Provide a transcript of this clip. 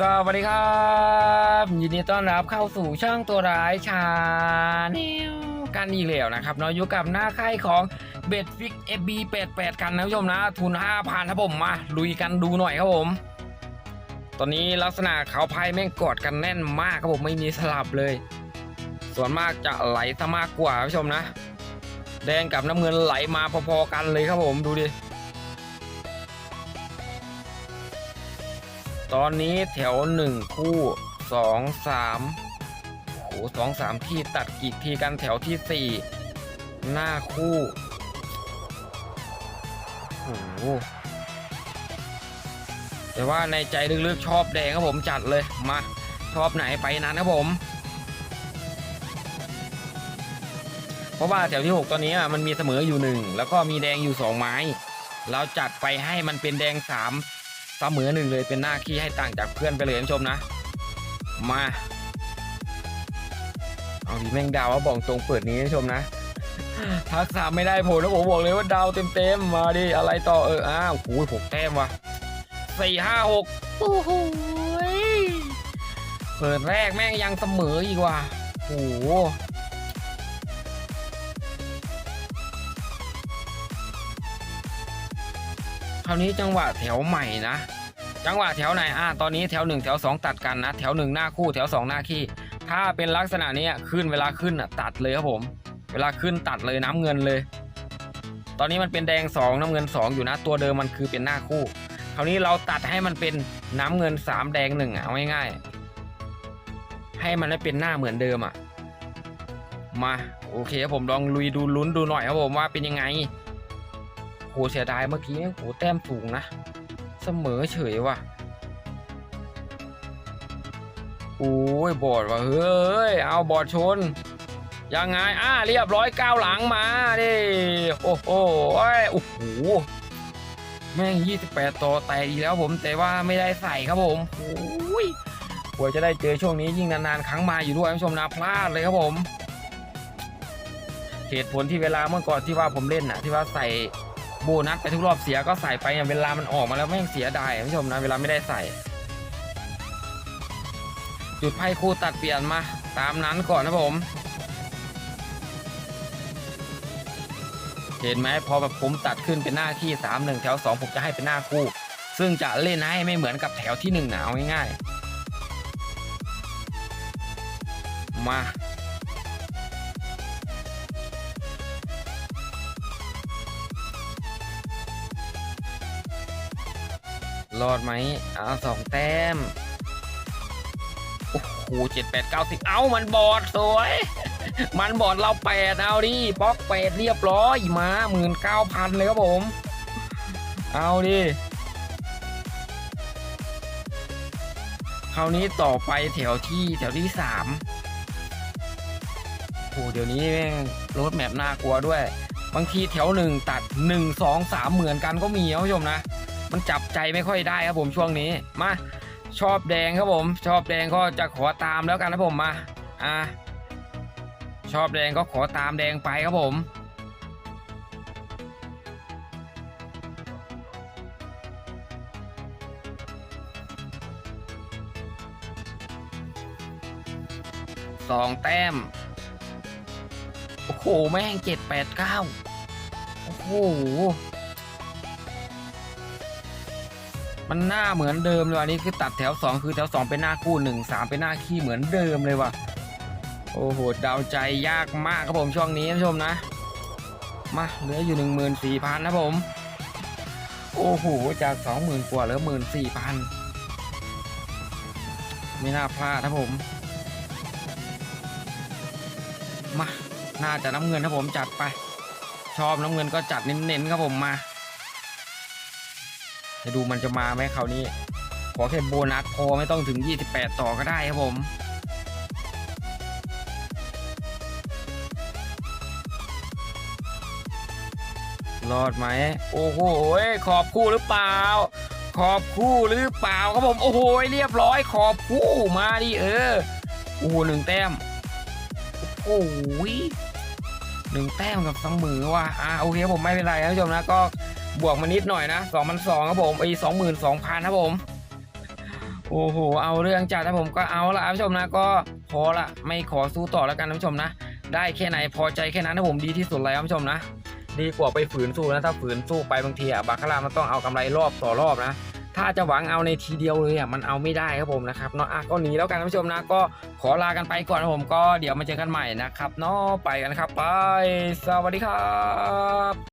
สวัสดีครับยินดีต้อนรับเข้าสู่ช่องตัวร้ายชาแนลกันอีกแล้วนะครับเนาะอยู่กับหน้าค่ายของเบดฟิกเอบีแปดแปดกันนะผู้ชมนะ ทุนห้าพันครับผมมาลุยกันดูหน่อยครับผม ตอนนี้ลักษณะเขาพายแม่งกอดกันแน่นมากครับผมไม่มีสลับเลย ส่วนมากจะไหลซะมากกว่าผู้ชมนะ แดงกับน้ำเงินไหลมาพอๆกันเลยครับผมดูดิ ตอนนี้แถวหนึ่งคู่สองสามโอ้สองสามที่ตัดกีกทีกันแถวที่สี่หน้าคู่โอ้โหแต่ว่าในใจลึกๆชอบแดงครับผมจัดเลยมาชอบไหนไปนั้นครับผม เพราะว่าแถวที่ 6 ตอนนี้มันมีเสมออยู่หนึ่งแล้วก็มีแดงอยู่ 2 ไม้ เราจัดไปให้มันเป็นแดง 3 เสมอหนึ่งเลยเป็นหน้าขี้ให้ต่างจากเพื่อนไปเลยท่านผู้ชมนะ มาเอาดีแม่งดาวว่าบอกตรงเปิดนี้ท่านผู้ชมนะทักษะไม่ได้ผลแล้วผมบอกเลยว่าดาวเต็มๆมาดิอะไรต่อเอออ้าวโอ้ยหกแต้มว่ะสี่ห้าหกโอ้โหเปิดแรกแม่งยังเสมออีกว่ะโอ้โห คราวนี้จังหวะแถวใหม่นะ จังหวะแถวไหนอ่าตอนนี้แถวหนึ่งแถวสองตัดกันนะ แถวหนึ่งหน้าคู่แถวสองหน้าขี้ถ้าเป็นลักษณะนี้ขึ้นเวลาขึ้นอะตัดเลยครับผม เวลาขึ้นตัดเลยน้ำเงินเลย ตอนนี้มันเป็นแดงสองน้ำเงินสองอยู่นะ ตัวเดิมมันคือเป็นหน้าคู่ คราวนี้เราตัดให้มันเป็นน้ำเงินสามแดงหนึ่งเอาง่ายๆให้มันได้เป็นหน้าเหมือนเดิมอะมาโอเคครับผมลองลุยดูลุ้นดูหน่อยครับผมว่าเป็นยังไง หเสียดายเมื่อกี้โหแต้มสูงนะ เสมอเฉยว่ะโอ้ยบอดว่ะเฮ้ย เอาบอดชน ยังไงอ่าเรียบร้อยก้าวหลังมาดิโอ้โหโอ้ยโอ้โหแม่ง28ต่อแตกอีกแล้วผมแต่ว่าไม่ได้ใส่ครับผมโอ้ยกว่าจะได้เจอช่วงนี้ยิ่งนานๆ ครั้งมาอยู่ด้วยท่านผู้ชมนะพลาดเลยครับผม เหตุผลที่เวลาเมื่อก่อนที่ว่าผมเล่นน่ะ ที่ว่าใส่ โบนัสไปทุกรอบเสียก็ใส่ไปเนี่ยเวลามันออกมาแล้วแม่งเสียดายผู้ชมนะเวลาไม่ได้ใส่ จุดไพ่คู่ตัดเปลี่ยนมา ตามนั้นก่อนนะผม เห็นไหมพอแบบผมตัดขึ้นเป็นหน้าที่สามหนึ่งแถวสองผมจะให้เป็นหน้าคู่ ซึ่งจะเล่นให้ไม่เหมือนกับแถวที่หนึ่งหนาวง่ายๆมา รอดไหมเอาสองแต้ม โอ้โหเจ็ดแปดเก้าสิบเอามันบอดสวย มันบอดเราแปดเอาดิป๊อกแปดเรียบร้อยมาหมื่นเก้าพันเลยครับผม เอาดิคราวนี้ต่อไปแถวที่แถวที่สามโอ้เดี๋ยวนี้แม่งรถแมพน่ากลัวด้วย บางทีแถวหนึ่งตัดหนึ่งสองสามเหมือนกันก็มีครับผู้ชมนะ มันจับใจไม่ค่อยได้ครับผมช่วงนี้มาชอบแดงครับผม ชอบแดงก็จะขอตามแล้วกันนะผมมาอ่าชอบแดงก็ขอตามแดงไปครับผมสองแต้ม โอ้โห แม่งเจ็ดแปดเก้าโอ้โห มันหน้าเหมือนเดิมเลยอันนี้คือตัดแถว 2 คือแถว 2 เป็นหน้าคู่ 1 3 เป็นหน้าขี้เหมือนเดิมเลยว่ะโอ้โหเดาใจยากมากครับผมช่วงนี้ท่านผู้ชมนะ มาเหลืออยู่ 14,000นะผม โอ้โหจาก 20,000 กว่าเหลือ 14,000 ไม่น่าพลาดนะผม มา น่าจะน้ำเงินนะผมจัดไป ชอบน้ำเงินก็จัดเน้นๆครับผมมา จะดูมันจะมาไหมคราวนี้ ขอแค่โบนัสพอไม่ต้องถึง 28 ต่อก็ได้ครับผมรอดไหมโอ้โหขอบคู่หรือเปล่า ขอบคู่หรือเปล่าครับผมโอ้โหเรียบร้อย ขอบคู่มาดิเออโอ้โหหนึ่งแต้มโอ้โหหนึ่งแต้มกับสองมือว่ะอ่าโอเคผมไม่เป็นไรครับผู้ชมนะก็ บวกมานิดหน่อยนะ2 0 0ครับผมไอ้สองหมื่นสองพันครับผม โอ้โห เอาเรื่องจัดนะผมก็เอาละท่านผู้ชมนะก็พอละไม่ขอสู้ต่อแล้วกันท่านผู้ชมนะ ได้แค่ไหนพอใจแค่นั้นนะผมดีที่สุดแล้วท่านผู้ชมนะ ดีกว่าไปฝืนสู้นะถ้าฝืนสู้ไปบางทีอะบาคาร่ามันต้องเอากำไรรอบต่อรอบนะถ้าจะหวังเอาในทีเดียวเลยอะมันเอาไม่ได้ครับผมนะครับเนาะอะก็หนีแล้วกันท่านผู้ชมนะก็ขอลากันไปก่อนนะผมก็เดี๋ยวมาเจอกันใหม่นะครับเนาะไปกันครับไป สวัสดีครับ